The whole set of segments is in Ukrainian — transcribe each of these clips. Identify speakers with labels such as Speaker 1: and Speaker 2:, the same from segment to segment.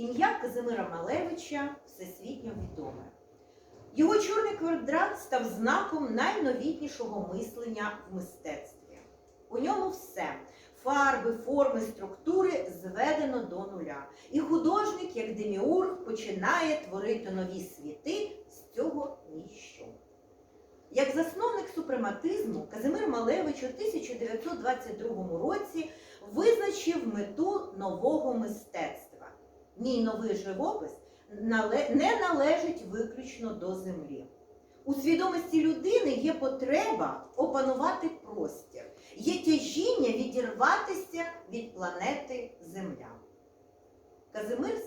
Speaker 1: Ім'я Казимира Малевича всесвітньо відоме. Його чорний квадрат став знаком найновітнішого мислення в мистецтві. У ньому все фарби, форми, структури зведено до нуля. І художник, як деміург, починає творити нові світи з цього ніщо. Як засновник супрематизму, Казимир Малевич у 1922 році визначив мету нового мистецтва. Мій новий живопис не належить виключно до землі. У свідомості людини є потреба опанувати простір, є тяжіння відірватися від планети Земля. Казимир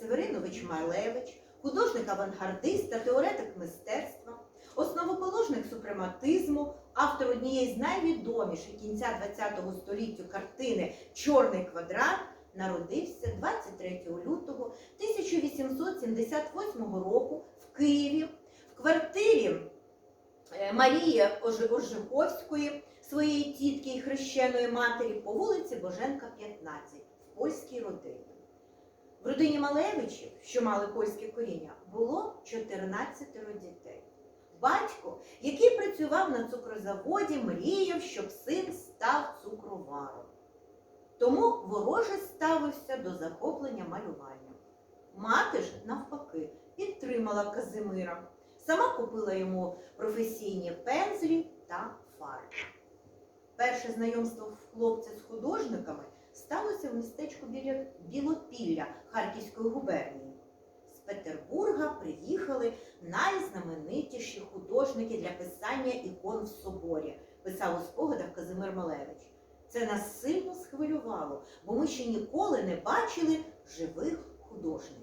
Speaker 1: Северинович Малевич, художник-авангардист та теоретик мистецтва, основоположник супрематизму, автор однієї з найвідоміших кінця ХХ століття картини Чорний квадрат, народився 23 лютого 1878 року в Києві в квартирі е, Марії Оржиховської, своєї тітки і хрещеної матері по вулиці Боженка, 15 в польській родині. В родині Малевичів, що мали польське коріння, було 14 дітей. Батько, який працював на цукрозаводі, мріяв, щоб син став цукроваром. Тому вороже ставився до захоплення малювання. Мати ж, навпаки, підтримала Казимира. Сама купила йому професійні пензлі та фарби. Перше знайомство хлопця з художниками сталося в містечку біля Білопілля Харківської губернії. З Петербурга приїхали найзнаменитіші художники для писання ікон в соборі, писав у спогадах Казимир Малевич. Це нас сильно схвилювало, бо ми ще ніколи не бачили живих художників.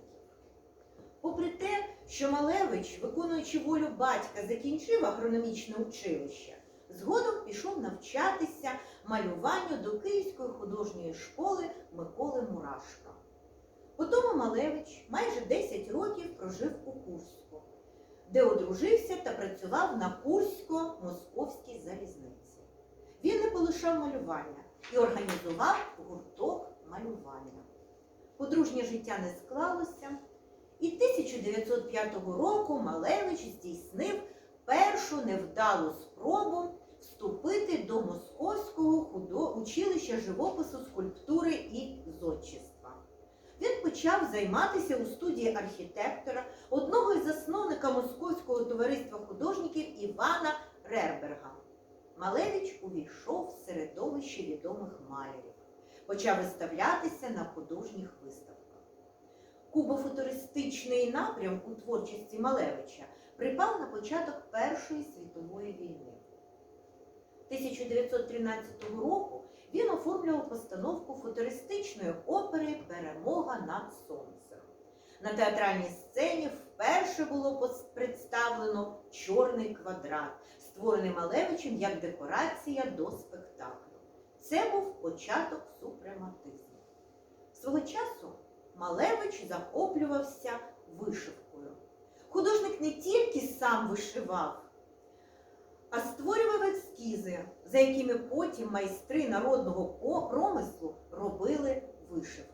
Speaker 1: Попри те, що Малевич, виконуючи волю батька, закінчив агрономічне училище, згодом пішов навчатися малюванню до Київської художньої школи Миколи Мурашка. Потім Малевич майже 10 років прожив у Курську, де одружився та працював на Курсько-Московській залізниці. Він не полишав малювання і організував гурток малювання. Подружнє життя не склалося, і 1905 року Малевич здійснив першу невдалу спробу вступити до Московського училища живопису, скульптури і зодчества. Він почав займатися у студії архітектора, одного із засновника Московського товариства художників Івана Рерберга. Малевич увійшов в середовище відомих малярів, почав виставлятися на художніх виставках. Кубофутуристичний напрям у творчості Малевича припав на початок Першої світової війни. 1913 року він оформлював постановку футуристичної опери Перемога над сонцем. На театральній сцені вперше було представлено чорний квадрат, створений Малевичем як декорація до спектаклю. Це був початок супрематизму. Свого часу Малевич захоплювався вишивкою. Художник не тільки сам вишивав, а створював ескізи, за якими потім майстри народного промислу робили вишивки.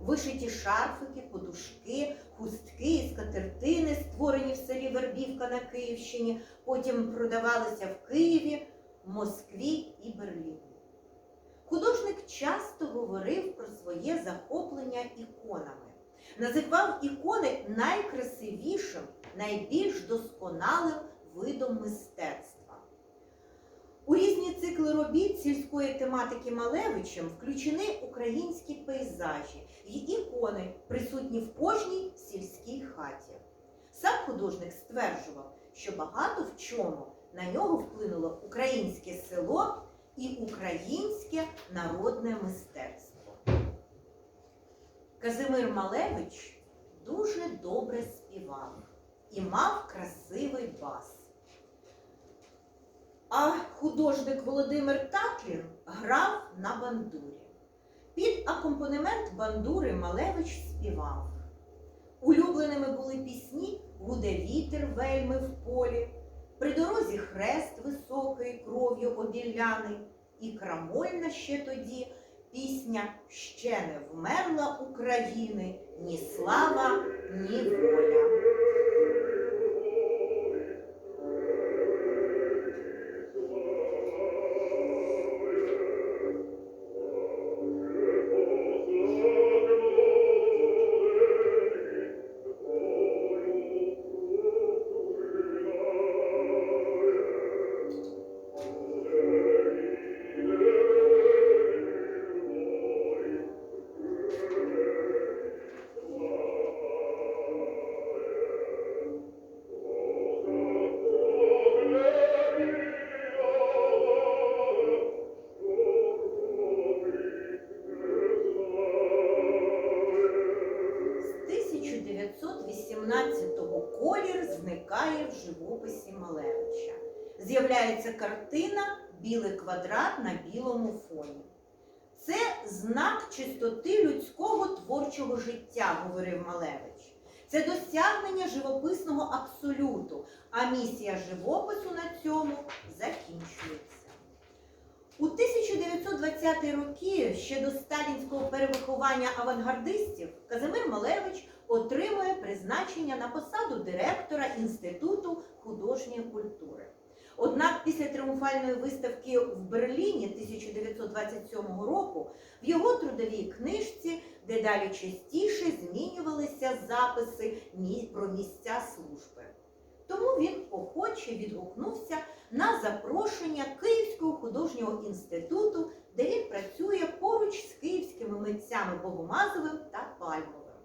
Speaker 1: Вишиті шарфики, подушки, хустки і скатертини, створені в селі Вербівка на Київщині, потім продавалися в Києві, Москві і Берліні. Художник часто говорив про своє захоплення іконами, називав ікони найкрасивішим, найбільш досконалим видом мистецтва. У різні цикли робіт сільської тематики Малевичем включені українські пейзажі й ікони, присутні в кожній сільській хаті. Сам художник стверджував, що багато в чому на нього вплинуло українське село і українське народне мистецтво. Казимир Малевич дуже добре співав і мав красивий бас. А художник Володимир Татлін грав на бандурі. Під акомпанемент бандури Малевич співав. Улюбленими були пісні Гуде вітер вельми в полі, при дорозі хрест високий, кров'ю обіляний, і крамольна ще тоді пісня Ще не вмерла України ні слава, ні воля. Білий квадрат на білому фоні. Це знак чистоти людського творчого життя, говорив Малевич. Це досягнення живописного абсолюту, а місія живопису на цьому закінчується. У 1920-ті роки, ще до сталінського перевиховання авангардистів, Казимир Малевич отримує призначення на посаду директора Інституту художньої культури. Однак після тріумфальної виставки в Берліні 1927 року в його трудовій книжці дедалі частіше змінювалися записи про місця служби. Тому він охоче відгукнувся на запрошення Київського художнього інституту, де він працює поруч з київськими митцями Богомазовим та Пальмовим.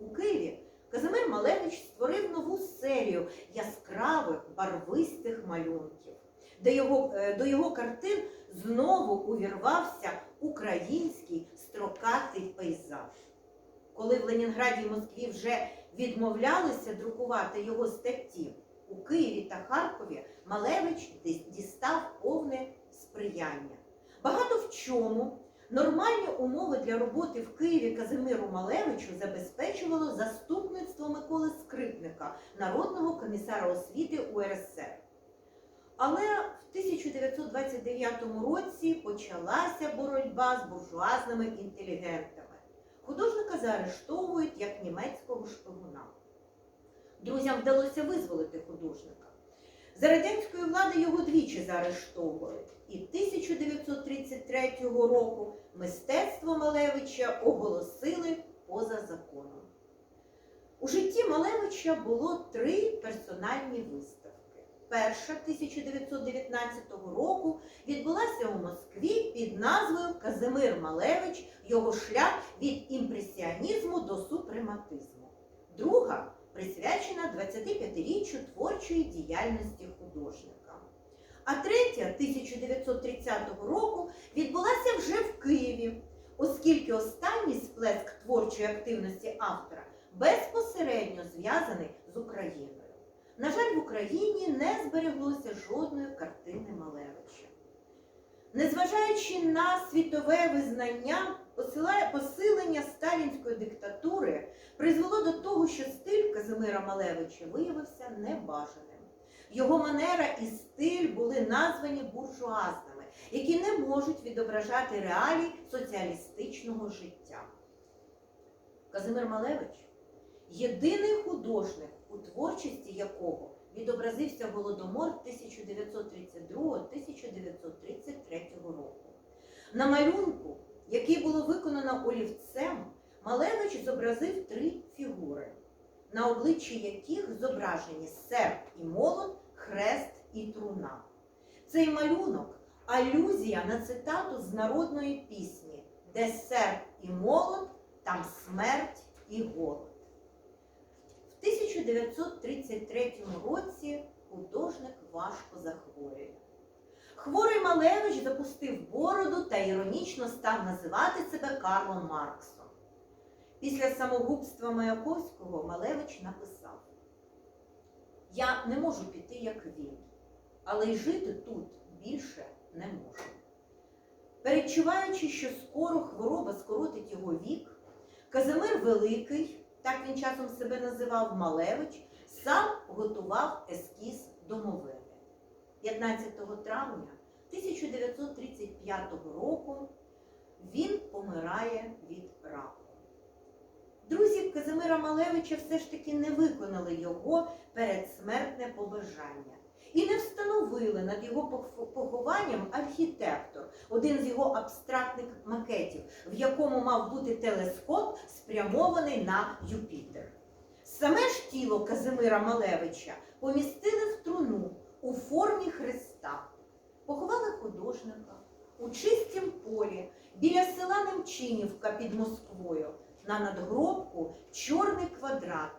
Speaker 1: У Києві Казимир Малевич створив нову серію яскравих барвистих малюнків, де його, е, до його картин знову увірвався український строкатий пейзаж. Коли в Ленінграді і Москві вже відмовлялися друкувати його статті, у Києві та Харкові Малевич дістав повне сприяння. Багато в чому нормальні умови для роботи в Києві Казимиру Малевичу забезпечувало заступництво Миколи Скрипника, народного комісара освіти УРСР. Але в 1929 році почалася боротьба з буржуазними інтелігентами. Художника заарештовують як німецького шпигуна. Друзям вдалося визволити художника. За радянської влади його двічі заарештовували. І 1933 року мистецтво Малевича оголосили поза законом. У житті Малевича було три персональні виставки. Перша 1919 року відбулася у Москві під назвою Казимир Малевич його шлях від імпресіонізму до супрематизму. Друга присвячена 25-річчю творчої діяльності художника. А третя 1930 року відбулася вже в Києві, оскільки останній сплеск творчої активності автора безпосередньо зв'язаний з Україною. На жаль, в Україні не збереглося жодної картини Малевича. Незважаючи на світове визнання, посилення сталінської диктатури призвело до того, що стиль Казимира Малевича виявився небажаним. Його манера і стиль були названі буржуазними, які не можуть відображати реалій соціалістичного життя. Казимир Малевич єдиний художник, у творчості якого відобразився голодомор 1932-1933 року. На малюнку, який було виконано олівцем, Малевич зобразив три фігури, на обличчі яких зображені серп і молот, хрест і труна. Цей малюнок алюзія на цитату з народної пісні, де серп і молот, там смерть і голод. В 1933 році художник важко захворює. Хворий Малевич запустив бороду та іронічно став називати себе Карлом Марксом. Після самогубства Маяковського Малевич написав: Я не можу піти, як він, але й жити тут більше не можу. Передчуваючи, що скоро хвороба скоротить його вік, Казимир Великий, так він часом себе називав Малевич, сам готував ескіз домовини. 15 травня 1935 року він помирає від раку. Друзі Казимира Малевича все ж таки не виконали його передсмертне побажання і не встановили над його похованням архітектор, один з його абстрактних макетів, в якому мав бути телескоп, спрямований на Юпітер. Саме ж тіло Казимира Малевича помістили в труну у формі Христа, поховали художника у чистім полі біля села Немчинівка під Москвою. На надгробку чорний квадрат,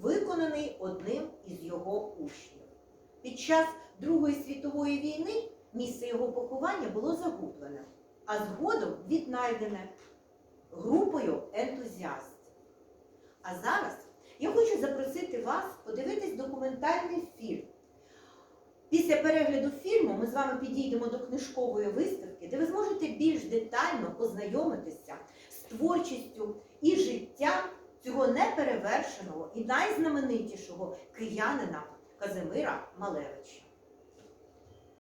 Speaker 1: виконаний одним із його учнів. Під час Другої світової війни місце його поховання було загублене, а згодом віднайдене групою ентузіастів. А зараз я хочу запросити вас подивитись документальний фільм. Після перегляду фільму ми з вами підійдемо до книжкової виставки, де ви зможете більш детально познайомитися з творчістю і життя цього неперевершеного і найзнаменитішого киянина Казимира Малевича.